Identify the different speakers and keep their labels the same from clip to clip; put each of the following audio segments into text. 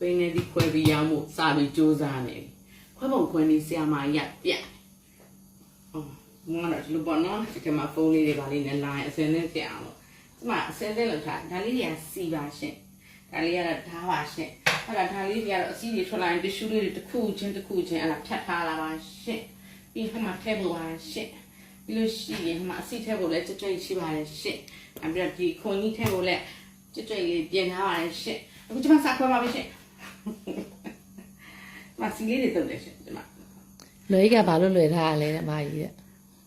Speaker 1: ပိန်းနေဒီခွဲပြီးရောင်းဖို့စာပြီးစူးစမ်းနေပြီခွဲပုံခွဲနေဆရာမကြီးကပြတ်အော်မမတော့ဒီလိုပေါ့နော်ဒီကမှာဖုန်းလေးတွေပါလေးနဲ့ line အစင်းနဲ့ပြအောင်လို့ဒီမှာအစင်းနဲ့လောက်ထားဒါလေးတွေကစီပါရှင်ဒါလေးကတော့ဓာပါရှင်အဲ့ဒါဒါလေးတွေကတော့အစီတွေထွက်လာရင်တ िश ူးလေးတွေတစ်ခုချင်းတစ်ခုချင်းအဲ့ဒါဖြတ်ထားလာပါရှင်ပြီးခါမှထည့်ဖို့ပါရှင်ပြီးလို့ရှိရင်ဟိုမှာအစီထည့်ဖို့လည်းကြွကြွရှိပါတယ်ရှင်အဲ့ပြီးတော့ဒီခွန်ကြီးထည့်ဖို့လည်းကြွကြွလေးပြင်ထားပါတယ်ရှင်အခုကျွန်မစခွဲပါပြီရှင် မစီလေးတွေတုတ်တယ်ရှင်ကျွန်မ
Speaker 2: လွယ်ကြီးကဘာလို့လွယ်ထားရလဲတဲ့အမကြီးက
Speaker 1: အဲ့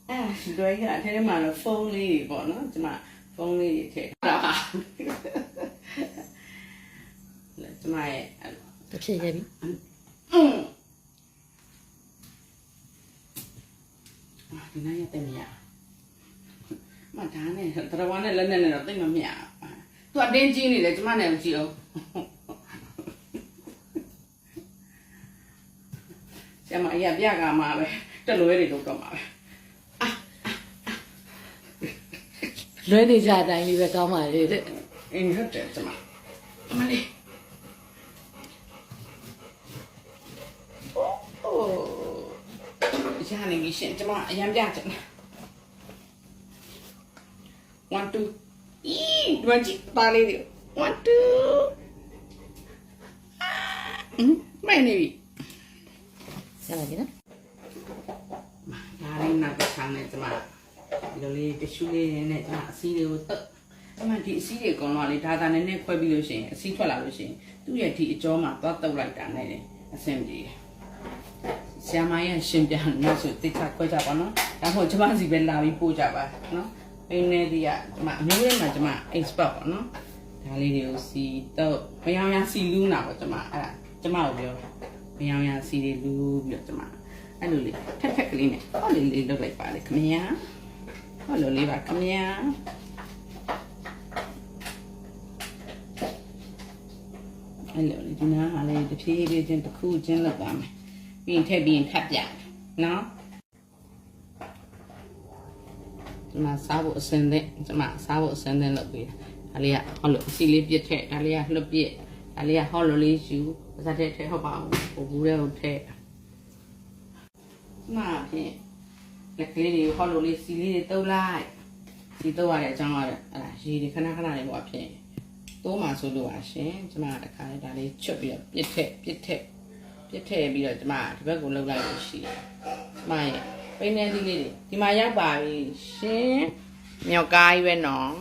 Speaker 1: ဒါလွယ်ကအထဲမှာတော့ဖုန်းလေးတွေပေါ့နော်ကျွန်မဖုန်းလေးတွေထည့်ထားတာလဲကျွန်မရဲ့အဲ့
Speaker 2: တစ်ဖြစ်ရပြီ
Speaker 1: อืมဒီနေ့ရတဲ့မြာမဒါနဲ့တရဝါနဲ့လက်နဲ့နဲ့တော့တိတ်မမြသူအတင်းကြီးနေတယ်ကျွန်မနဲ့မကြည့်အောင် ကျမအရာပြကမှာပဲတက်လွဲတွေတော့တော့မှာပဲ
Speaker 2: လွယ်နေကြအတိုင်းလေးပဲကောင်းပါလေတဲ့
Speaker 1: အင်းဟုတ်တယ်ကျမအမလေးအိုးရနေပြီရှင်ကျမအရန်ပြချင်တယ်1 2အီးဒီမှာကြည့်ပါလေးတွေ1 2အင်းမဲနေပြီ
Speaker 2: ရပါပြီနော်
Speaker 1: ဒါလေးနောက်ကချမ်းနေကျမဒီလိုလေးတ िश ူးလေးနဲ့ကျမအစီးလေးကိုတုတ်ကျမဒီအစီးတွေကောင်းတော့လေဒါသာနည်းနည်းခွဲပြီးလို့ရှိရင်အစီးထွက်လာလို့ရှိရင်သူ့ရဲ့ဒီအကျောမှာသွားတုတ်လိုက်တာနဲ့လေအဆင်ပြေတယ်ဆရာမရဲ့ရှင်ပြန်လို့ဆိုတိတ်ချခွဲကြပါနော်ဒါမှမဟုတ်ကျမစီပဲလာပြီးပို့ကြပါနော်အင်းနေဒီကကျမအမျိုးလေးမှာကျမ expert ပေါ့နော်ဒါလေးတွေကိုစီတုတ်မယောင်ရစီလူးနာပေါ့ကျမအဲ့ဒါကျမကိုပြော မယောင်ရစီတွေလူးပြီးတော့ကျမအဲ့လိုလေးထက်ထက်ကလေးနဲ့ဟောလေးလေးလုပ်လိုက်ပါလေခမညာဟောလိုလေးပါခမညာအဲ့လိုလေးဒီနားဟာလေးတစ်ဖြည်းဖြည်းချင်းတစ်ခုချင်းလုပ်ပါမယ်ပြီးရင်ထည့်ပြီးရင်ထပ်ပြနော်ဒီမှာစားဖို့အစင်တဲ့ဒီမှာစားဖို့အစင်တဲ့လုပ်ပြီးဒါလေးကဟောလိုအစီလေးပြစ်ထည့်ဒါလေးကလှုပ်ပြစ် ဒါလေးကဟောလိုလေးယူပါစားတဲ့ထည့်ဟုတ်ပါဘူးဟိုဘူးတဲ့ကိုထည့်မှာဖြင့်လက်ကလေးတွေဟောလို့လေးစီလေးတွေတုပ်လိုက်စီတုပ်ရတဲ့အကြောင်းကတော့အဲ့ဒါရေတွေခဏခဏလေးပေါ့ဖြင့်တိုးမှဆိုလို့ပါရှင်ကျမတခါလေးဒါလေးချွတ်ပြီးတော့ပြစ်ထက်ပြစ်ထက်ပြစ်ထက်ပြီးတော့ကျမဒီဘက်ကိုလှုပ်လိုက်လို့ရှိတယ်ကျမရဲ့ပိန်းနေသီးလေးတွေဒီမှာရောက်ပါပြီရှင်မြောက်ကားကြီးပဲနော်